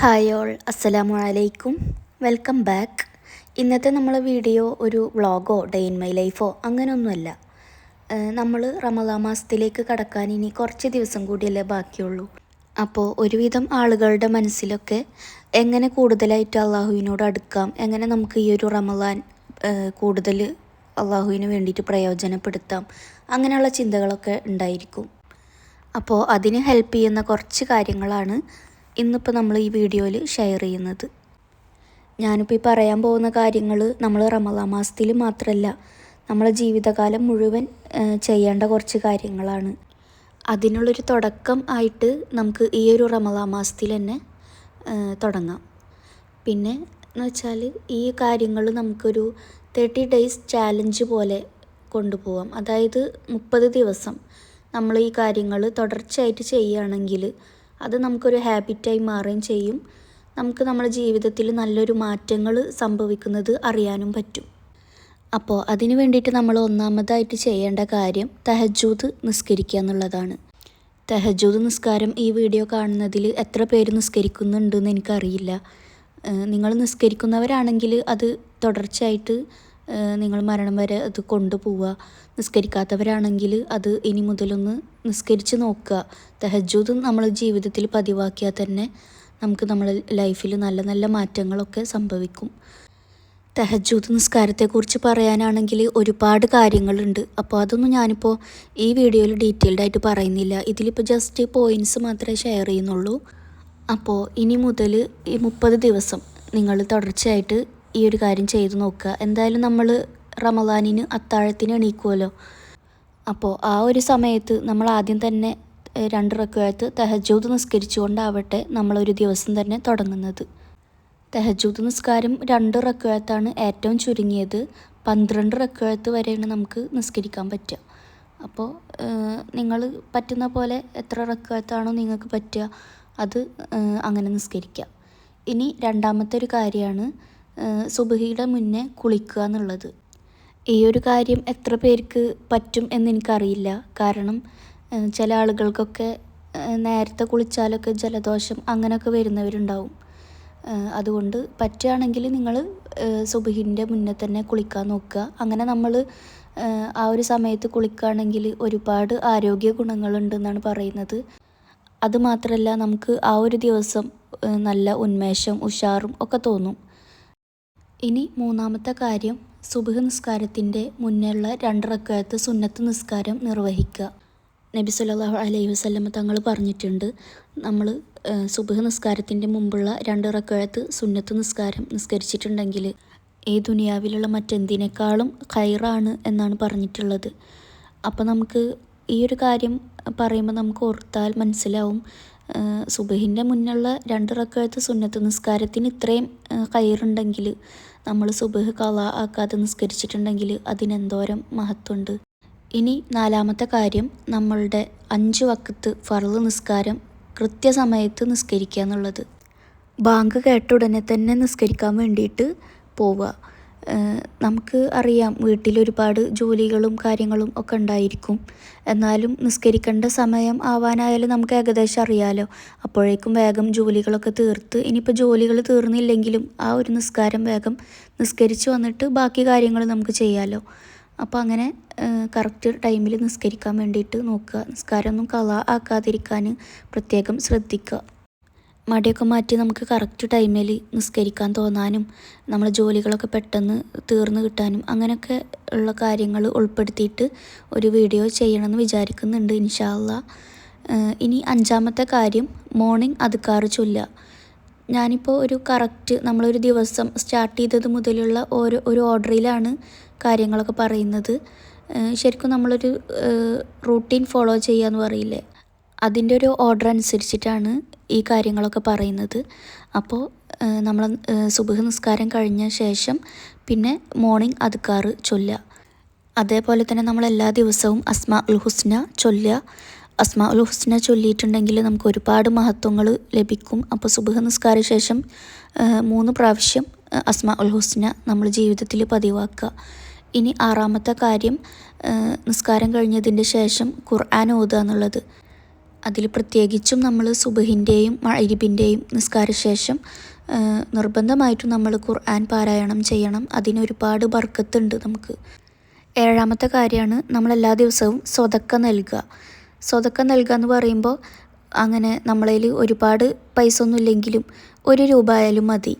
Hi all അസ്സലാമു അലൈക്കും. Welcome back. ഇന്നത്തെ നമ്മളെ വീഡിയോ ഒരു വ്ളോഗോ ഡേ ഇൻ മൈ ലൈഫോ അങ്ങനെയൊന്നുമല്ല നമ്മൾ റമദാ മാസത്തിലേക്ക് കടക്കാൻ ഇനി കുറച്ച് ദിവസം കൂടിയല്ലേ ബാക്കിയുള്ളൂ. അപ്പോൾ ഒരുവിധം ആളുകളുടെ മനസ്സിലൊക്കെ എങ്ങനെ കൂടുതലായിട്ട് അള്ളാഹുവിനോട് അടുക്കാം എങ്ങനെ നമുക്ക് ഈ ഒരു റമദാൻ കൂടുതൽ അള്ളാഹുവിന് വേണ്ടിയിട്ട് പ്രയോജനപ്പെടുത്താം അങ്ങനെയുള്ള ചിന്തകളൊക്കെ ഉണ്ടായിരിക്കും. അപ്പോൾ അതിന് ഹെൽപ്പ് ചെയ്യുന്ന കുറച്ച് കാര്യങ്ങളാണ് ഇന്നിപ്പോൾ നമ്മൾ ഈ വീഡിയോയിൽ ഷെയർ ചെയ്യുന്നത്. ഞാനിപ്പോൾ ഈ പറയാൻ പോകുന്ന കാര്യങ്ങൾ നമ്മൾ റമദാ മാസത്തിൽ മാത്രമല്ല നമ്മളെ ജീവിതകാലം മുഴുവൻ ചെയ്യേണ്ട കുറച്ച് കാര്യങ്ങളാണ്. അതിനുള്ളൊരു തുടക്കം ആയിട്ട് നമുക്ക് ഈ ഒരു റമദാ മാസത്തിൽ തന്നെ തുടങ്ങാം. പിന്നെ എന്ന് വെച്ചാൽ ഈ കാര്യങ്ങൾ നമുക്കൊരു തേർട്ടി ഡേയ്സ് ചാലഞ്ച് പോലെ കൊണ്ടുപോകാം അതായത് മുപ്പത് ദിവസം നമ്മൾ ഈ കാര്യങ്ങൾ തുടർച്ചയായിട്ട് ചെയ്യുകയാണെങ്കിൽ അത് നമുക്കൊരു ഹാബിറ്റായി മാറുകയും ചെയ്യും. നമുക്ക് നമ്മുടെ ജീവിതത്തിൽ നല്ലൊരു മാറ്റങ്ങൾ സംഭവിക്കുന്നത് അറിയാനും പറ്റും. അപ്പോൾ അതിനു വേണ്ടിയിട്ട് നമ്മൾ ഒന്നാമതായിട്ട് ചെയ്യേണ്ട കാര്യം തഹജൂദ് നിസ്കരിക്കുക എന്നുള്ളതാണ്. തഹജൂദ് നിസ്കാരം ഈ വീഡിയോ കാണുന്നതിൽ എത്ര പേര് നിസ്കരിക്കുന്നുണ്ടെന്ന് എനിക്കറിയില്ല. നിങ്ങൾ നിസ്കരിക്കുന്നവരാണെങ്കിൽ അത് തുടർച്ചയായിട്ട് നിങ്ങൾ മരണം വരെ അത് കൊണ്ടുപോവുക. നിസ്കരിക്കാത്തവരാണെങ്കിൽ അത് ഇനി മുതലൊന്ന് നിസ്കരിച്ച് നോക്കുക. തഹജൂദ് നമ്മൾ ജീവിതത്തിൽ പതിവാക്കിയാൽ തന്നെ നമുക്ക് നമ്മുടെ ലൈഫിൽ നല്ല നല്ല മാറ്റങ്ങളൊക്കെ സംഭവിക്കും. തെഹജൂദ് നിസ്കാരത്തെക്കുറിച്ച് പറയാനാണെങ്കിൽ ഒരുപാട് കാര്യങ്ങളുണ്ട്. അപ്പോൾ അതൊന്നും ഞാനിപ്പോൾ ഈ വീഡിയോയിൽ ഡീറ്റെയിൽഡ് ആയിട്ട് പറയുന്നില്ല. ഇതിലിപ്പോൾ ജസ്റ്റ് പോയിന്റ്സ് മാത്രമേ ഷെയർ ചെയ്യുന്നുള്ളൂ. അപ്പോൾ ഇനി മുതൽ ഈ മുപ്പത് ദിവസം നിങ്ങൾ തുടർച്ചയായിട്ട് ഈ ഒരു കാര്യം ചെയ്തു നോക്കുക. എന്തായാലും നമ്മൾ റമദാനിന് അത്താഴത്തിന് എണീക്കുമല്ലോ അപ്പോൾ ആ ഒരു സമയത്ത് നമ്മൾ ആദ്യം തന്നെ രണ്ട് റക്കഴത്ത് തെഹജൂദ് നിസ്കരിച്ചുകൊണ്ടാവട്ടെ നമ്മളൊരു ദിവസം തന്നെ തുടങ്ങുന്നത്. തെഹജൂദ് നിസ്കാരം രണ്ട് റക്കഴത്താണ് ഏറ്റവും ചുരുങ്ങിയത്. പന്ത്രണ്ട് റക്കഴത്ത് വരെയാണ് നമുക്ക് നിസ്കരിക്കാൻ പറ്റുക. അപ്പോൾ നിങ്ങൾ പറ്റുന്ന പോലെ എത്ര റക്കഴത്താണോ നിങ്ങൾക്ക് പറ്റുക അത് അങ്ങനെ നിസ്കരിക്കുക. ഇനി രണ്ടാമത്തെ ഒരു കാര്യമാണ് സുബഹിയുടെ മുന്നേ കുളിക്കുക എന്നുള്ളത്. ഈ ഒരു കാര്യം എത്ര പേർക്ക് പറ്റും എന്നെനിക്കറിയില്ല കാരണം ചില ആളുകൾക്കൊക്കെ നേരത്തെ കുളിച്ചാലൊക്കെ ജലദോഷം അങ്ങനെയൊക്കെ വരുന്നവരുണ്ടാവും. അതുകൊണ്ട് പറ്റുകയാണെങ്കിൽ നിങ്ങൾ സുബഹിന്റെ മുന്നേ തന്നെ കുളിക്കാൻ നോക്കുക. അങ്ങനെ നമ്മൾ ആ ഒരു സമയത്ത് കുളിക്കുകയാണെങ്കിൽ ഒരുപാട് ആരോഗ്യ ഗുണങ്ങളുണ്ടെന്നാണ് പറയുന്നത്. അതുമാത്രമല്ല നമുക്ക് ആ ഒരു ദിവസം നല്ല ഉന്മേഷം ഉഷാറും ഒക്കെ തോന്നും. ഇനി മൂന്നാമത്തെ കാര്യം സുബഹ് നിസ്കാരത്തിന്റെ മുന്നേയുള്ള രണ്ട് റക്കഴത്ത് സുന്നത്ത് നിസ്കാരം നിർവഹിക്കുക. നബി സല്ലല്ലാഹു അലൈഹി വസല്ലമ തങ്ങൾ പറഞ്ഞിട്ടുണ്ട് നമ്മൾ സുബഹ് നിസ്കാരത്തിന്റെ മുമ്പുള്ള രണ്ട് റക്കഴത്ത് സുന്നത്ത് നിസ്കാരം നിസ്കരിച്ചിട്ടുണ്ടെങ്കിൽ ഈ ദുനിയാവിലുള്ള മറ്റെന്തിനേക്കാളും ഖൈറാണ് എന്നാണ് പറഞ്ഞിട്ടുള്ളത്. അപ്പോൾ നമുക്ക് ഈ ഒരു കാര്യം പറയുമ്പോൾ നമുക്ക് ഓർത്താൽ മനസ്സിലാവും. സുബഹിന്റെ മുന്നുള്ള രണ്ട് റക്കാലത്ത് സുന്നത്ത് നിസ്കാരത്തിന് ഇത്രയും കയറുണ്ടെങ്കിൽ നമ്മൾ സുബഹ് കള ആക്കാതെ നിസ്കരിച്ചിട്ടുണ്ടെങ്കിൽ അതിനെന്തോരം മഹത്വമുണ്ട്. ഇനി നാലാമത്തെ കാര്യം നമ്മളുടെ അഞ്ച് വക്കത്ത് ഫർൾ നിസ്കാരം കൃത്യസമയത്ത് നിസ്കരിക്കുക എന്നുള്ളത്. ബാങ്ക് കേട്ട ഉടനെ തന്നെ നിസ്കരിക്കാൻ വേണ്ടിയിട്ട് പോവുക. നമുക്ക് അറിയാം വീട്ടിൽ ഒരുപാട് ജോലികളും കാര്യങ്ങളും ഒക്കെ ഉണ്ടായിരിക്കും. എന്നാലും നിസ്കരിക്കേണ്ട സമയം ആവാനായാലും നമുക്ക് ഏകദേശം അറിയാലോ. അപ്പോഴേക്കും വേഗം ജോലികളൊക്കെ തീർത്ത് ഇനിയിപ്പോൾ ജോലികൾ തീർന്നില്ലെങ്കിലും ആ ഒരു നിസ്കാരം വേഗം നിസ്കരിച്ച് വന്നിട്ട് ബാക്കി കാര്യങ്ങൾ നമുക്ക് ചെയ്യാമല്ലോ അപ്പോൾ അങ്ങനെ കറക്റ്റ് ടൈമിൽ നിസ്കരിക്കാൻ വേണ്ടിയിട്ട് നോക്കുക. നിസ്കാരമൊന്നും കള ആക്കാതിരിക്കാൻ പ്രത്യേകം ശ്രദ്ധിക്കുക. മടിയൊക്കെ മാറ്റി നമുക്ക് കറക്റ്റ് ടൈമിൽ നിസ്കരിക്കാൻ തോന്നാനും നമ്മളെ ജോലികളൊക്കെ പെട്ടെന്ന് തീർന്നു കിട്ടാനും അങ്ങനെയൊക്കെ ഉള്ള കാര്യങ്ങൾ ഉൾപ്പെടുത്തിയിട്ട് ഒരു വീഡിയോ ചെയ്യണമെന്ന് വിചാരിക്കുന്നുണ്ട് ഇൻഷാല്ല ഇനി അഞ്ചാമത്തെ കാര്യം മോർണിംഗ് അതുക്കാറ് ചൊല്ലുക. ഞാനിപ്പോൾ ഒരു കറക്റ്റ് നമ്മളൊരു ദിവസം സ്റ്റാർട്ട് ചെയ്തത് മുതലുള്ള ഓരോ ഒരു ഓർഡറിലാണ് കാര്യങ്ങളൊക്കെ പറയുന്നത്. ശരിക്കും നമ്മളൊരു റൂട്ടീൻ ഫോളോ ചെയ്യുക എന്ന് പറയില്ലേ? അതിന്റെ ഒരു ഓർഡർ അനുസരിച്ചിട്ടാണ് ഈ കാര്യങ്ങളൊക്കെ പറയുന്നത്. അപ്പോൾ നമ്മൾ സുബഹ് നിസ്കാരം കഴിഞ്ഞ ശേഷം പിന്നെ മോർണിംഗ് അതുക്കാറ് ചൊല്ല അതേപോലെ തന്നെ നമ്മൾ എല്ലാ ദിവസവും അസ്മാ ഉൽ ഹുസ്ന ചൊല്ലുക. അസ്മാ ഉൽ ഹുസ്ന ചൊല്ലിയിട്ടുണ്ടെങ്കിൽ നമുക്ക് ഒരുപാട് മഹത്വങ്ങൾ ലഭിക്കും. അപ്പോൾ സുബഹ് നിസ്കാര ശേഷം മൂന്ന് പ്രാവശ്യം അസ്മ ഉൽ ഹുസ്ന നമ്മൾ ജീവിതത്തിൽ പതിവാക്കുക. ഇനി ആറാമത്തെ കാര്യം നിസ്കാരം കഴിഞ്ഞതിന്റെ ശേഷം ഖുർആൻ ഓതുക എന്നുള്ളത്. അതിൽ പ്രത്യേകിച്ചും നമ്മൾ സുബഹിന്റെയും മഴരിബിന്റെയും നിസ്കാരശേഷം ശേഷം നിർബന്ധമായിട്ടും നമ്മൾ ഖുർആൻ പാരായണം ചെയ്യണം. അതിനൊരുപാട് ബർക്കത്തുണ്ട് നമുക്ക്. ഏഴാമത്തെ കാര്യമാണ് നമ്മൾ എല്ലാ ദിവസവും സ്വതക്ക നൽകുക. സ്വതക്ക നൽകുക എന്ന് പറയുമ്പോൾ അങ്ങനെ നമ്മളതിൽ ഒരുപാട് പൈസ ഒന്നും ഇല്ലെങ്കിലും ഒരു രൂപ ആയാലും മതി.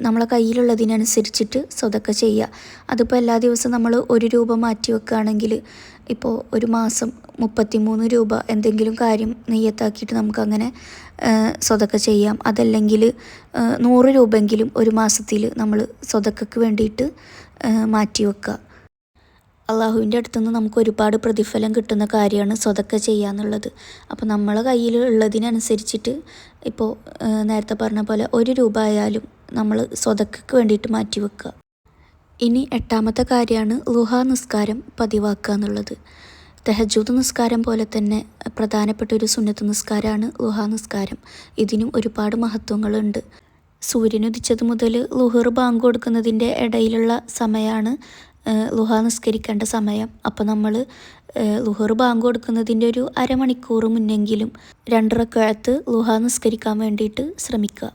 നമ്മളെ കയ്യിലുള്ളതിനനുസരിച്ചിട്ട് സ്വതൊക്കെ ചെയ്യുക. അതിപ്പോൾ എല്ലാ ദിവസവും നമ്മൾ ഒരു രൂപ മാറ്റി വെക്കുകയാണെങ്കിൽ ഇപ്പോൾ ഒരു മാസം മുപ്പത്തിമൂന്ന് രൂപ എന്തെങ്കിലും കാര്യം നെയ്യത്താക്കിയിട്ട് നമുക്കങ്ങനെ സ്വതൊക്കെ സ്വതക്ക ചെയ്യാം. അതല്ലെങ്കിൽ നൂറ് രൂപയെങ്കിലും ഒരു മാസത്തിൽ നമ്മൾ സ്വതക്കക്ക് വേണ്ടിയിട്ട് മാറ്റി വെക്കുക. അള്ളാഹുവിന്റെ അടുത്തുനിന്ന് നമുക്ക് ഒരുപാട് പ്രതിഫലം കിട്ടുന്ന കാര്യമാണ് സ്വതക്ക ചെയ്യുക എന്നുള്ളത്. അപ്പോൾ നമ്മളെ കയ്യിലുള്ളതിനനുസരിച്ചിട്ട് ഇപ്പോൾ നേരത്തെ പറഞ്ഞ പോലെ ഒരു രൂപ ആയാലും നമ്മൾ സ്വതക്കക്ക് വേണ്ടിയിട്ട് മാറ്റി വെക്കുക. ഇനി എട്ടാമത്തെ കാര്യമാണ് ലുഹ നിസ്കാരം പതിവാക്കുക എന്നുള്ളത്. തെഹജൂദ് നിസ്കാരം പോലെ തന്നെ പ്രധാനപ്പെട്ട ഒരു സുന്നത്ത് നിസ്കാരമാണ് ലുഹ നിസ്കാരം. ഇതിനും ഒരുപാട് മഹത്വങ്ങളുണ്ട്. സൂര്യനുദിച്ചത് മുതൽ ലുഹർ ബാങ്ക് കൊടുക്കുന്നതിന്റെ ഇടയിലുള്ള സമയമാണ് ലുഹ നിസ്കരിക്കേണ്ട സമയം. അപ്പോൾ നമ്മൾ ലുഹർ ബാങ്ക് കൊടുക്കുന്നതിന്റെ ഒരു അരമണിക്കൂർ മുന്നെങ്കിലും രണ്ടരക്കഴത്ത് ലുഹ നിസ്കരിക്കാൻ വേണ്ടിയിട്ട് ശ്രമിക്കുക.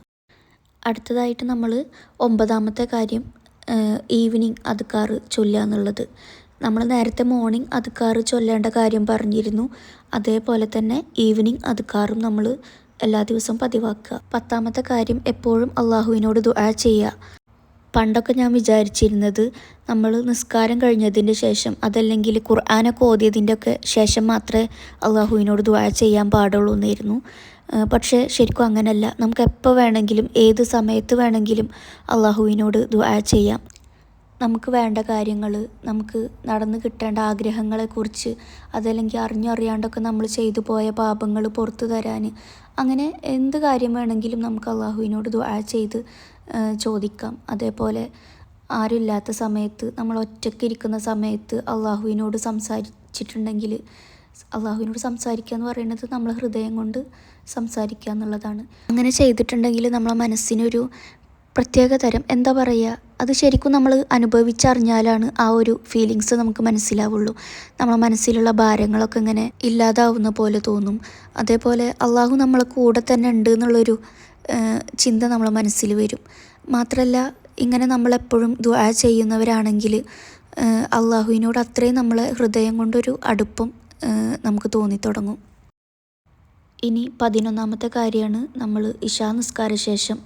അടുത്തതായിട്ട് നമ്മൾ ഒമ്പതാമത്തെ കാര്യം ഈവനിങ് അതുക്കാറ് ചൊല്ലുക എന്നുള്ളത്. നമ്മൾ നേരത്തെ മോർണിംഗ് അതുക്കാറ് ചൊല്ലേണ്ട കാര്യം പറഞ്ഞിരുന്നു. അതേപോലെ തന്നെ ഈവനിങ് അതുക്കാറും നമ്മൾ എല്ലാ ദിവസവും പതിവാക്കുക. പത്താമത്തെ കാര്യം എപ്പോഴും അള്ളാഹുവിനോട് ദുആ ചെയ്യുക. പണ്ടൊക്കെ ഞാൻ വിചാരിച്ചിരുന്നത് നമ്മൾ നിസ്കാരം കഴിഞ്ഞതിന്റെ ശേഷം അതല്ലെങ്കിൽ ഖുർആാനൊക്കെ ഓതിയതിന്റെ ഒക്കെ ശേഷം മാത്രമേ അള്ളാഹുവിനോട് ദുആ ചെയ്യാൻ പാടുള്ളൂ എന്നായിരുന്നു പക്ഷേ ശരിക്കും അങ്ങനല്ല. നമുക്ക് എപ്പോൾ വേണമെങ്കിലും ഏത് സമയത്ത് വേണമെങ്കിലും അള്ളാഹുവിനോട് ദുആ ചെയ്യാം. നമുക്ക് വേണ്ട കാര്യങ്ങൾ നമുക്ക് നടന്നു കിട്ടേണ്ട ആഗ്രഹങ്ങളെക്കുറിച്ച് അതല്ലെങ്കിൽ അറിഞ്ഞോ അറിയാണ്ടൊക്കെ നമ്മൾ ചെയ്തു പോയ പാപങ്ങൾ പുറത്തു തരാൻ അങ്ങനെ എന്ത് കാര്യം വേണമെങ്കിലും നമുക്ക് അള്ളാഹുവിനോട് ദുആ ചെയ്ത് ചോദിക്കാം. അതേപോലെ ആരുമില്ലാത്ത സമയത്ത് നമ്മൾ ഒറ്റയ്ക്ക് ഇരിക്കുന്ന സമയത്ത് അള്ളാഹുവിനോട് സംസാരിച്ചിട്ടുണ്ടെങ്കിൽ അള്ളാഹുവിനോട് സംസാരിക്കുക എന്ന് പറയുന്നത് നമ്മൾ ഹൃദയം കൊണ്ട് സംസാരിക്കുക എന്നുള്ളതാണ്. അങ്ങനെ ചെയ്തിട്ടുണ്ടെങ്കിൽ നമ്മളെ മനസ്സിനൊരു പ്രത്യേക തരം എന്താ പറയുക അത് ശരിക്കും നമ്മൾ അനുഭവിച്ചറിഞ്ഞാലാണ് ആ ഒരു ഫീലിങ്സ് നമുക്ക് മനസ്സിലാവുള്ളൂ. നമ്മളെ മനസ്സിലുള്ള ഭാരങ്ങളൊക്കെ ഇങ്ങനെ ഇല്ലാതാവുന്ന പോലെ തോന്നും. അതേപോലെ അള്ളാഹു നമ്മളെ കൂടെ തന്നെ ഉണ്ട് എന്നുള്ളൊരു ചിന്ത നമ്മളെ മനസ്സിൽ വരും. മാത്രമല്ല ഇങ്ങനെ നമ്മളെപ്പോഴും ദുആ ചെയ്യുന്നവരാണെങ്കിൽ അള്ളാഹുവിനോട് അത്രയും നമ്മളെ ഹൃദയം കൊണ്ടൊരു അടുപ്പം നമുക്ക് തോന്നിത്തുടങ്ങും. ഇനി പതിനൊന്നാമത്തെ കാര്യമാണ് നമ്മൾ ഇഷാ നിസ്കാര ശേഷം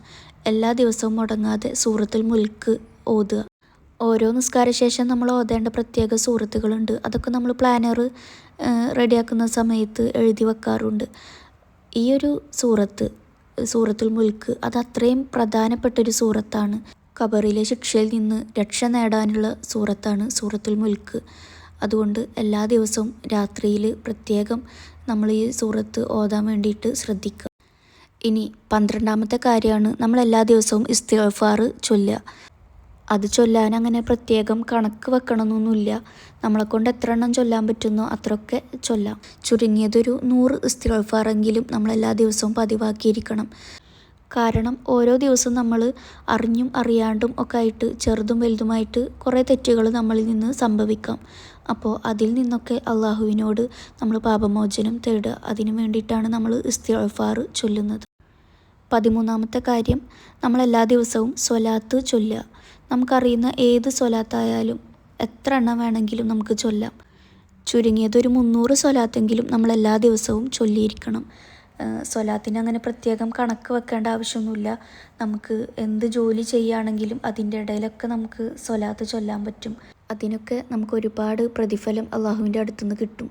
എല്ലാ ദിവസവും മുടങ്ങാതെ സൂറത്തിൽ മുൽക്ക് ഓതുക. ഓരോ നിസ്കാര ശേഷം നമ്മൾ ഓതേണ്ട പ്രത്യേക സൂറത്തുകളുണ്ട്. അതൊക്കെ നമ്മൾ പ്ലാനർ റെഡിയാക്കുന്ന സമയത്ത് എഴുതി വെക്കാറുണ്ട്. ഈ ഒരു സൂറത്ത് സൂറത്തുൽ മുൽക്ക് അത് അത്രയും പ്രധാനപ്പെട്ടൊരു സൂറത്താണ്. കബറിലെ ശിക്ഷയിൽ നിന്ന് രക്ഷ നേടാനുള്ള സൂറത്താണ് സൂറത്തുൽ മുൽക്ക്. അതുകൊണ്ട് എല്ലാ ദിവസവും രാത്രിയിൽ പ്രത്യേകം നമ്മൾ ഈ സൂറത്ത് ഓതാൻ വേണ്ടിയിട്ട് ശ്രദ്ധിക്കുക. ഇനി പന്ത്രണ്ടാമത്തെ കാര്യമാണ് നമ്മൾ എല്ലാ ദിവസവും ഇസ്തിഫാർ ചൊല്ലുക. അത് ചൊല്ലാൻ അങ്ങനെ പ്രത്യേകം കണക്ക് വെക്കണമെന്നൊന്നുമില്ല നമ്മളെ കൊണ്ട് എത്ര എണ്ണം ചൊല്ലാൻ പറ്റുന്നോ അത്രയൊക്കെ ചൊല്ലാം. ചുരുങ്ങിയതൊരു നൂറ് ഇസ്തിഫാറെങ്കിലും നമ്മൾ എല്ലാ ദിവസവും പതിവാക്കിയിരിക്കണം. കാരണം ഓരോ ദിവസവും നമ്മൾ അറിഞ്ഞും അറിയാണ്ടും ഒക്കെ ആയിട്ട് ചെറുതും വലുതുമായിട്ട് കുറേ തെറ്റുകൾ നമ്മളിൽ നിന്ന് സംഭവിക്കാം. അപ്പോൾ അതിൽ നിന്നൊക്കെ അള്ളാഹുവിനോട് നമ്മൾ പാപമോചനം തേടുക. അതിനു വേണ്ടിയിട്ടാണ് നമ്മൾ ഇസ്തിഗ്ഫാർ ചൊല്ലുന്നത്. പതിമൂന്നാമത്തെ കാര്യം നമ്മൾ എല്ലാ ദിവസവും സ്വലാത്ത് ചൊല്ലുക. നമുക്കറിയുന്ന ഏത് സ്വലാത്തായാലും എത്ര എണ്ണം വേണമെങ്കിലും നമുക്ക് ചൊല്ലാം. ചുരുങ്ങിയതൊരു മുന്നൂറ് സ്വലാത്തെങ്കിലും നമ്മൾ എല്ലാ ദിവസവും ചൊല്ലിയിരിക്കണം. സ്വലാത്തിന് അങ്ങനെ പ്രത്യേകം കണക്ക് വെക്കേണ്ട ആവശ്യമൊന്നുമില്ല. നമുക്ക് എന്ത് ജോലി ചെയ്യുകയാണെങ്കിലും അതിന്റെ ഇടയിലൊക്കെ നമുക്ക് സ്വലാത്ത് ചൊല്ലാൻ പറ്റും. അതിനൊക്കെ നമുക്ക് ഒരുപാട് പ്രതിഫലം അള്ളാഹുവിന്റെ അടുത്തുനിന്ന് കിട്ടും.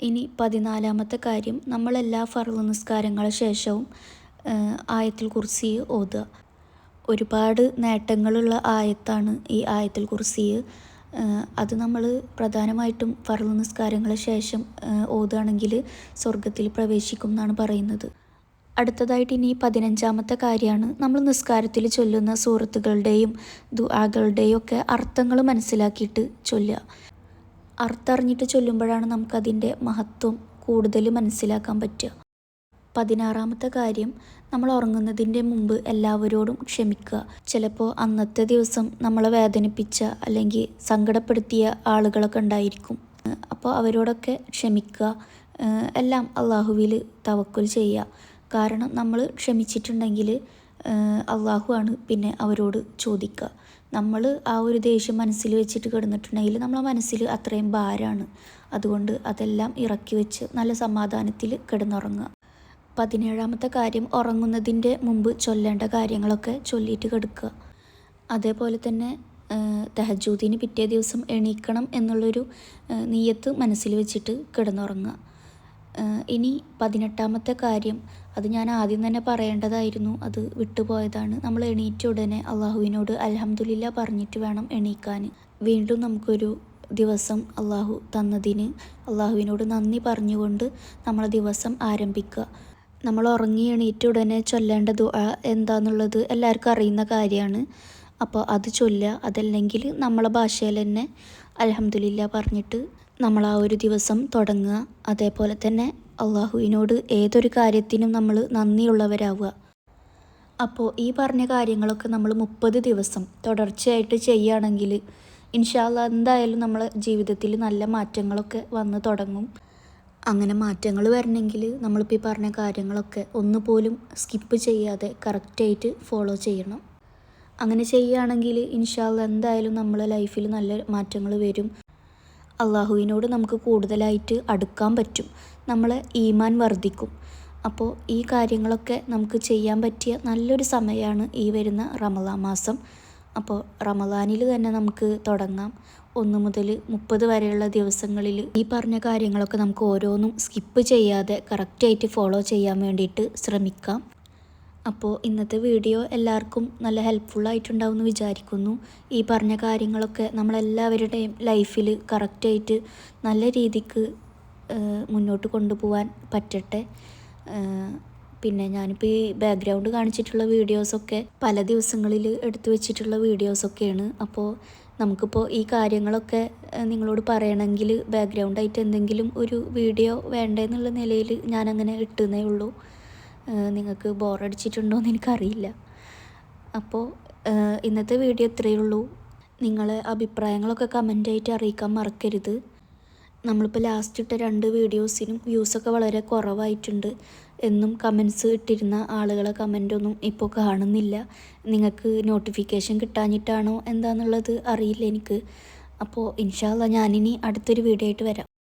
ഇനി പതിനാലാമത്തെ കാര്യം നമ്മളെല്ലാ ഫർൾ നിസ്കാരങ്ങളെ ശേഷവും ആയത്തിൽ കുറിച്ച് ഓതുക. ഒരുപാട് നേട്ടങ്ങളുള്ള ആയത്താണ് ഈ ആയത്തിൽ ഏഹ് അത് നമ്മൾ പ്രധാനമായിട്ടും ഫർൾ നിസ്കാരങ്ങളെ ശേഷം ഓതുകയാണെങ്കിൽ സ്വർഗത്തിൽ പ്രവേശിക്കും എന്നാണ് പറയുന്നത്. അടുത്തതായിട്ട് ഇനി പതിനഞ്ചാമത്തെ കാര്യമാണ്. നമ്മൾ നിസ്കാരത്തിൽ ചൊല്ലുന്ന സൂറത്തുകളുടെയും ദുആകളുടെയും ഒക്കെ അർത്ഥങ്ങൾ മനസ്സിലാക്കിയിട്ട് ചൊല്ലുക. അർത്ഥം അറിഞ്ഞിട്ട് ചൊല്ലുമ്പോഴാണ് നമുക്കതിന്റെ മഹത്വം കൂടുതൽ മനസ്സിലാക്കാൻ പറ്റുക. പതിനാറാമത്തെ കാര്യം നമ്മൾ ഉറങ്ങുന്നതിന്റെ മുമ്പ് എല്ലാവരോടും ക്ഷമിക്കുക. ചിലപ്പോൾ അന്നത്തെ ദിവസം നമ്മളെ വേദനിപ്പിച്ച അല്ലെങ്കിൽ സങ്കടപ്പെടുത്തിയ ആളുകളൊക്കെ ഉണ്ടായിരിക്കും. അപ്പോൾ അവരോടൊക്കെ ക്ഷമിക്കുക. എല്ലാം അള്ളാഹുവിൽ തവക്കുൽ ചെയ്യുക. കാരണം നമ്മൾ ക്ഷമിച്ചിട്ടുണ്ടെങ്കിൽ അള്ളാഹു ആണ് പിന്നെ അവരോട് ചോദിക്കുക. നമ്മൾ ആ ഒരു ദേഷ്യം മനസ്സിൽ വെച്ചിട്ട് കിടന്നിട്ടുണ്ടെങ്കിൽ നമ്മളെ മനസ്സിൽ അത്രയും ഭാരമാണ്. അതുകൊണ്ട് അതെല്ലാം ഇറക്കി വെച്ച് നല്ല സമാധാനത്തിൽ കിടന്നുറങ്ങുക. പതിനേഴാമത്തെ കാര്യം ഉറങ്ങുന്നതിന്റെ മുമ്പ് ചൊല്ലേണ്ട കാര്യങ്ങളൊക്കെ ചൊല്ലിയിട്ട് കിടക്കുക. അതേപോലെ തന്നെ തഹജൂദിന് പിറ്റേ ദിവസം എണീക്കണം എന്നുള്ളൊരു നീയത്ത് മനസ്സിൽ വെച്ചിട്ട് കിടന്നുറങ്ങുക. ഇനി പതിനെട്ടാമത്തെ കാര്യം അത് ഞാൻ ആദ്യം തന്നെ പറയേണ്ടതായിരുന്നു അത് വിട്ടുപോയതാണ്. നമ്മൾ എണീറ്റ ഉടനെ അള്ളാഹുവിനോട് അലഹമുല്ല പറഞ്ഞിട്ട് വേണം എണീക്കാൻ. വീണ്ടും നമുക്കൊരു ദിവസം അള്ളാഹു തന്നതിന് അള്ളാഹുവിനോട് നന്ദി പറഞ്ഞുകൊണ്ട് നമ്മളെ ദിവസം ആരംഭിക്കുക. നമ്മൾ ഉറങ്ങി എണീറ്റ് ഉടനെ ചൊല്ലേണ്ട ദുആ എന്താന്നുള്ളത് എല്ലാവർക്കും അറിയുന്ന കാര്യമാണ്. അപ്പോൾ അത് ചൊല്ലുക അതല്ലെങ്കിൽ നമ്മളെ ഭാഷയിൽ തന്നെ അലഹമുല്ല പറഞ്ഞിട്ട് നമ്മൾ ആ ഒരു ദിവസം തുടങ്ങുക. അതേപോലെ തന്നെ അള്ളാഹുവിനോട് ഏതൊരു കാര്യത്തിനും നമ്മൾ നന്ദിയുള്ളവരാവുക. അപ്പോൾ ഈ പറഞ്ഞ കാര്യങ്ങളൊക്കെ നമ്മൾ മുപ്പത് ദിവസം തുടർച്ചയായിട്ട് ചെയ്യുകയാണെങ്കിൽ ഇൻഷാല്ല എന്തായാലും നമ്മളെ ജീവിതത്തിൽ നല്ല മാറ്റങ്ങളൊക്കെ വന്ന് തുടങ്ങും. അങ്ങനെ മാറ്റങ്ങൾ വരണമെങ്കിൽ നമ്മളിപ്പോൾ ഈ പറഞ്ഞ കാര്യങ്ങളൊക്കെ ഒന്നുപോലും സ്കിപ്പ് ചെയ്യാതെ കറക്റ്റായിട്ട് ഫോളോ ചെയ്യണം. അങ്ങനെ ചെയ്യുകയാണെങ്കിൽ ഇൻഷാല്ല എന്തായാലും നമ്മളെ ലൈഫിൽ നല്ല മാറ്റങ്ങൾ വരും. അള്ളാഹുവിനോട് നമുക്ക് കൂടുതലായിട്ട് അടുക്കാൻ പറ്റും. നമ്മളെ ഈമാൻ വർദ്ധിക്കും. അപ്പോൾ ഈ കാര്യങ്ങളൊക്കെ നമുക്ക് ചെയ്യാൻ പറ്റിയ നല്ലൊരു സമയമാണ് ഈ വരുന്ന റമലാ മാസം. അപ്പോൾ റമദാനിൽ തന്നെ നമുക്ക് തുടങ്ങാം. ഒന്ന് മുതൽ മുപ്പത് വരെയുള്ള ദിവസങ്ങളിൽ ഈ പറഞ്ഞ കാര്യങ്ങളൊക്കെ നമുക്ക് ഓരോന്നും സ്കിപ്പ് ചെയ്യാതെ കറക്റ്റായിട്ട് ഫോളോ ചെയ്യാൻ വേണ്ടിയിട്ട് ശ്രമിക്കാം. അപ്പോൾ ഇന്നത്തെ വീഡിയോ എല്ലാവർക്കും നല്ല ഹെൽപ്ഫുള്ളായിട്ടുണ്ടാവും എന്ന് വിചാരിക്കുന്നു. ഈ പറഞ്ഞ കാര്യങ്ങളൊക്കെ നമ്മളെല്ലാവരുടെയും ലൈഫിൽ കറക്റ്റായിട്ട് നല്ല രീതിക്ക് മുന്നോട്ട് കൊണ്ടുപോകാൻ പറ്റട്ടെ. പിന്നെ ഞാനിപ്പോൾ ഈ ബാക്ക്ഗ്രൗണ്ട് കാണിച്ചിട്ടുള്ള വീഡിയോസൊക്കെ പല ദിവസങ്ങളിൽ എടുത്തു വെച്ചിട്ടുള്ള വീഡിയോസൊക്കെയാണ് അപ്പോൾ നമുക്കിപ്പോൾ ഈ കാര്യങ്ങളൊക്കെ നിങ്ങളോട് പറയണമെങ്കിൽ ബാക്ക്ഗ്രൗണ്ടായിട്ട് എന്തെങ്കിലും ഒരു വീഡിയോ വേണ്ടെന്നുള്ള നിലയിൽ ഞാനങ്ങനെ ഇട്ടുന്നേ ഉള്ളൂ. നിങ്ങൾക്ക് ബോറടിച്ചിട്ടുണ്ടോ എന്ന് എനിക്കറിയില്ല. അപ്പോൾ ഇന്നത്തെ വീഡിയോ ഇത്രയേ ഉള്ളൂ. നിങ്ങളെ അഭിപ്രായങ്ങളൊക്കെ കമന്റായിട്ട് അറിയിക്കാൻ മറക്കരുത്. നമ്മളിപ്പോൾ ലാസ്റ്റ് ഇട്ട രണ്ട് വീഡിയോസിനും വ്യൂസൊക്കെ വളരെ കുറവായിട്ടുണ്ട്. എന്നും കമൻസ് ഇട്ടിരുന്ന ആളുകളെ കമന്റൊന്നും ഇപ്പോൾ കാണുന്നില്ല. നിങ്ങൾക്ക് നോട്ടിഫിക്കേഷൻ കിട്ടാഞ്ഞിട്ടാണോ എന്താണെന്നുള്ളത് അറിയില്ല എനിക്ക്. അപ്പോൾ ഇൻഷാല്ല ഞാനിനി അടുത്തൊരു വീഡിയോ ആയിട്ട് വരാം.